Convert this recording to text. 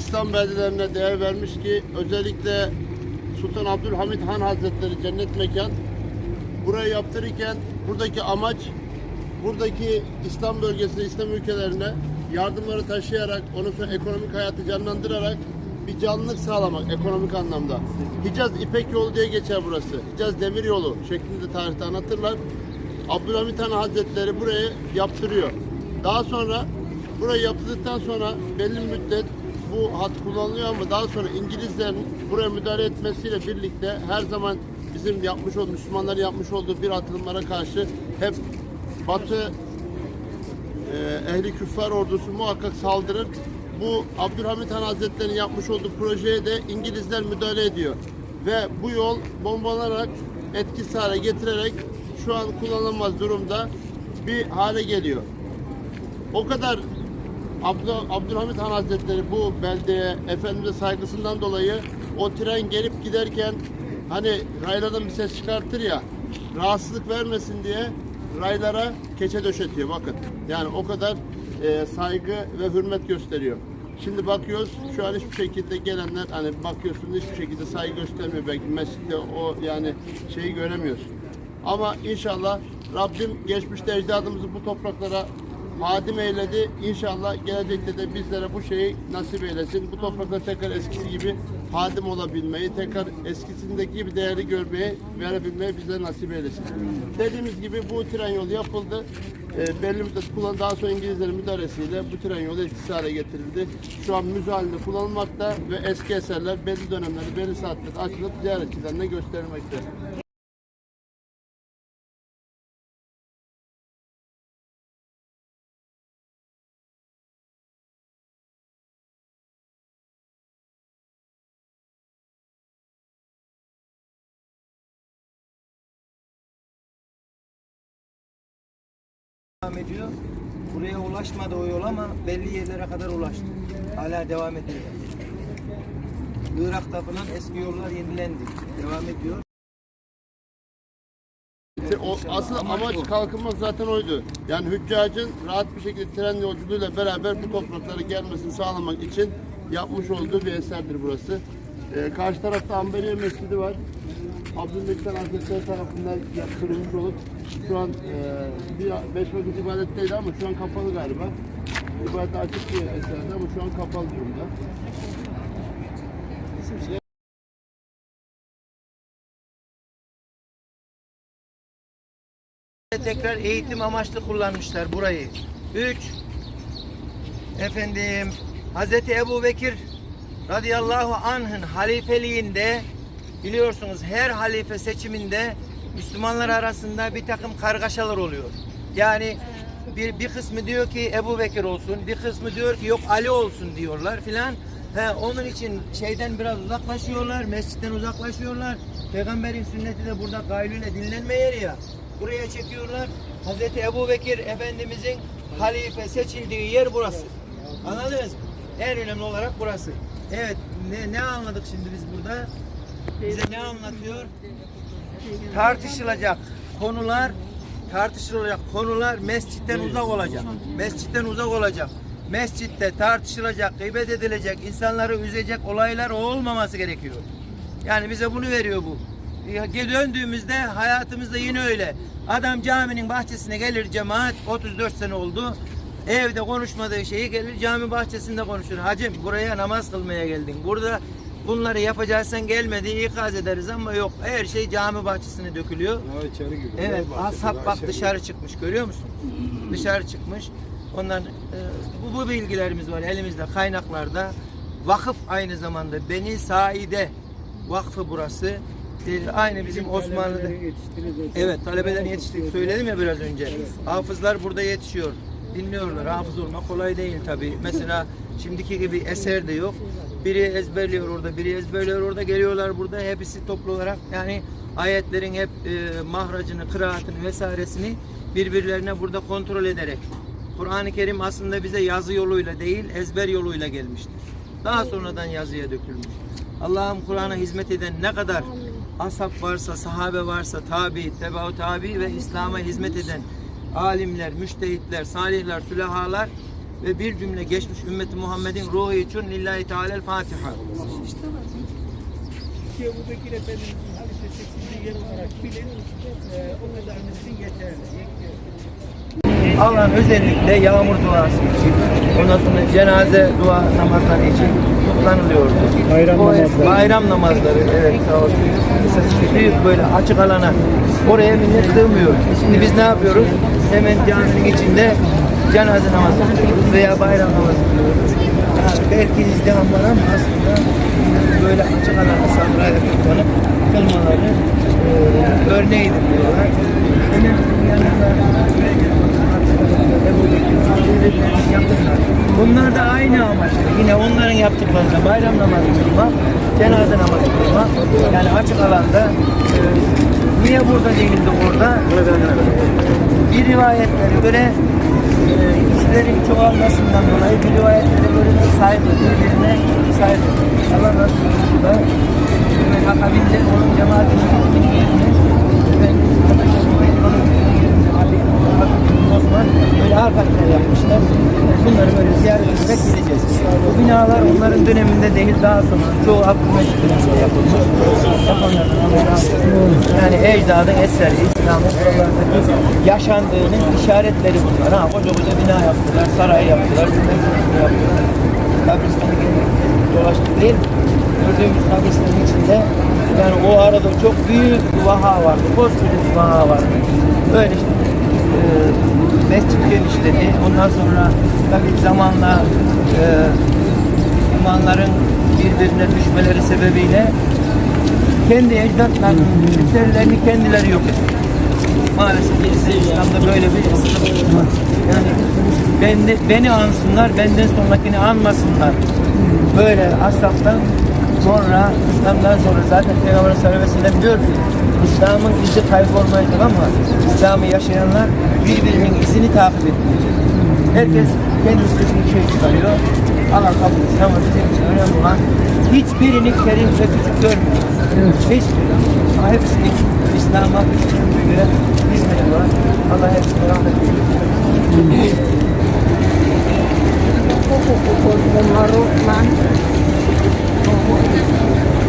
İslam beldelerine değer vermiş ki özellikle Sultan Abdülhamit Han Hazretleri cennet mekan burayı yaptırırken buradaki amaç buradaki İslam bölgesine, İslam ülkelerine yardımları taşıyarak, onun sonra ekonomik hayatı canlandırarak bir canlılık sağlamak ekonomik anlamda. Hicaz İpek Yolu diye geçer burası. Hicaz Demir Yolu şeklinde tarihte anlatırlar. Abdülhamit Han Hazretleri burayı yaptırıyor. Daha sonra burayı yaptırdıktan sonra belli müddet bu hat kullanılıyor ama daha sonra İngilizlerin buraya müdahale etmesiyle birlikte her zaman bizim yapmış olduğu, Müslümanların yapmış olduğu bir atılımlara karşı hep Batı e, ehli küffar ordusu muhakkak saldırır. Bu Abdülhamit Han Hazretleri'nin yapmış olduğu projeye de İngilizler müdahale ediyor. Ve bu yol bombalanarak etkisiz hale getirerek şu an kullanılamaz durumda bir hale geliyor. O kadar Abdü- Abdülhamit Han Hazretleri bu beldeye Efendimiz'e saygısından dolayı o tren gelip giderken hani raylardan bir ses çıkartır ya rahatsızlık vermesin diye raylara keçe döşetiyor bakın. Yani o kadar e, saygı ve hürmet gösteriyor. Şimdi bakıyoruz şu an hiçbir şekilde gelenler hani bakıyorsun hiçbir şekilde saygı göstermiyor belki mescitte o yani şeyi göremiyorsun. Ama inşallah Rabbim geçmişte ecdadımızı bu topraklara hadim eyledi. İnşallah gelecekte de bizlere bu şeyi nasip eylesin. Bu toprakta tekrar eskisi gibi hadim olabilmeyi, tekrar eskisindeki gibi değeri görmeyi, verebilmeyi bize nasip eylesin. Dediğimiz gibi bu tren yolu yapıldı. E, belli müddet kullan daha sonra İngilizlerin müdahalesiyle bu tren yolu etkisiz hale getirildi. Şu an müze halinde kullanılmakta ve eski eserler belli dönemlerde, belli saatlerde açılıp ziyaretçilerine gösterilmekte. Devam ediyor. Buraya ulaşmadı o yol ama belli yerlere kadar ulaştı. Hala devam ediyor. Irak'ta falan eski yollar yenilendi. Devam ediyor. O asıl amaç kalkınmak zaten oydu. Yani hüccacın rahat bir şekilde tren yolculuğuyla beraber bu topraklara gelmesini sağlamak için yapmış olduğu bir eserdir burası. Ee, karşı tarafta Amberiye Mescidi var. Abdülmektan Hazretleri tarafından yaptırılmış olup şu an e, bir beş vakit ibadetteydi ama şu an kapalı galiba. İbadete açık bir eserdi ama şu an kapalı durumda. Tekrar eğitim amaçlı kullanmışlar burayı. Üç, efendim Hazreti Ebu Bekir radıyallahu anh'ın halifeliğinde biliyorsunuz her halife seçiminde Müslümanlar arasında bir takım kargaşalar oluyor. Yani bir, bir kısmı diyor ki Ebu Bekir olsun, bir kısmı diyor ki yok Ali olsun diyorlar filan. He, onun için şeyden biraz uzaklaşıyorlar, mescitten uzaklaşıyorlar. Peygamberin sünneti de burada gaylüyle dinlenme yeri ya. Buraya çekiyorlar. Hazreti Ebu Bekir Efendimizin halife seçildiği yer burası. Anladınız mı? En önemli olarak burası. Evet, ne, ne anladık şimdi biz burada? Bize ne anlatıyor? Tartışılacak konular tartışılacak konular mescitten uzak olacak. Mescitten uzak olacak. Mescitte tartışılacak, gıybet edilecek, insanları üzecek olaylar olmaması gerekiyor. Yani bize bunu veriyor bu. Döndüğümüzde hayatımızda yine öyle. Adam caminin bahçesine gelir cemaat 34 sene oldu. Evde konuşmadığı şeyi gelir cami bahçesinde konuşur. Hacım buraya namaz kılmaya geldin. Burada bunları yapacaksan gelmedi ikaz ederiz ama yok. Her şey cami bahçesine dökülüyor. Ha, içeri giriyor. Evet, ashab bak dışarı çıkmış görüyor musun? Dışarı çıkmış. Ondan e, bu, bu bilgilerimiz var elimizde kaynaklarda. Vakıf aynı zamanda Beni Saide Vakfı burası. E, aynı bizim Osmanlı'da. Evet, talebelerin yetiştik. Söyledim ya biraz önce. Hafızlar burada yetişiyor. Dinliyorlar. Hafız olmak kolay değil tabii. Mesela şimdiki gibi eser de yok. Biri ezberliyor orada, biri ezberliyor orada. Geliyorlar burada hepsi toplu olarak yani ayetlerin hep e, mahracını, kıraatını vesairesini birbirlerine burada kontrol ederek. Kur'an-ı Kerim aslında bize yazı yoluyla değil, ezber yoluyla gelmiştir. Daha sonradan yazıya dökülmüş. Allah'ım Kur'an'a hizmet eden ne kadar ashab varsa, sahabe varsa, tabi, tebau tabi ve İslam'a hizmet eden alimler, müştehitler, salihler, sülahalar ve bir cümle geçmiş ümmeti Muhammed'in ruhu için lillahi teala'l Fatiha. Efendimiz'in hadise yer olarak bilin, e, o yeterli. Allah'ın özellikle yağmur duası için, ondan sonra cenaze dua namazları için kullanılıyordu. Bayram O namazları. Bayram namazları, evet sağ olsun. Mesela büyük böyle açık alana, oraya millet sığmıyor. Şimdi biz ne yapıyoruz? Hemen caminin içinde cenaze namazı veya bayram namazı kılıyoruz. Yani belki izdiham var ama aslında böyle açık alana sahaya toplanıp kılmaları e, örneğidir diyorlar. Hemen yanında Bunlar da aynı amaç. Yine onların yaptıklarında bayram namazı kılmak, cenaze namazı kılmak. Yani açık alanda e, niye burada değil de orada? Bir rivayetlere göre e, kişilerin çoğalmasından dolayı bir rivayetlere göre de sahibi birbirine Resulü da ve akabinde onun cemaatinin yerine efendim, Osman böyle hakikaten yapmışlar. Bunları böyle ziyaret ederek gideceğiz. Bu binalar onların döneminde değil daha sonra çoğu Abdülmecit döneminde yapılmış. Yani ecdadın eseri, İslam'ın yaşandığının işaretleri bunlar. Ha, koca koca bina yaptılar, saray yaptılar, bilmem yaptılar. Kabristanı dolaştık değil mi? Gördüğümüz kabristanın içinde yani o arada çok büyük bir vaha vardı. Koskoca bir vaha vardı. Böyle işte mescit genişledi. Ondan sonra tabii zamanla e, Müslümanların birbirine düşmeleri sebebiyle kendi ecdatlarının eserlerini kendileri yok etti. Maalesef bizde İslam'da böyle bir sıkıntı var. Yani beni, beni ansınlar, benden sonrakini anmasınlar. Böyle asraftan sonra İslam'dan sonra zaten Peygamber Sallallahu diyor ki İslam'ın izi kaybolmayacak ama İslam'ı yaşayanlar birbirinin izini takip etmeyecek. Herkes kendi istediği şey çıkarıyor. Allah kabul etsin ama bizim için önemli olan hiçbirini kerim ve küçük görmüyor. Hiçbirini. Hepsini İslam'a küçüklüğüne göre hizmet olarak Allah hepsini rahmet eylesin. Maruf man 何?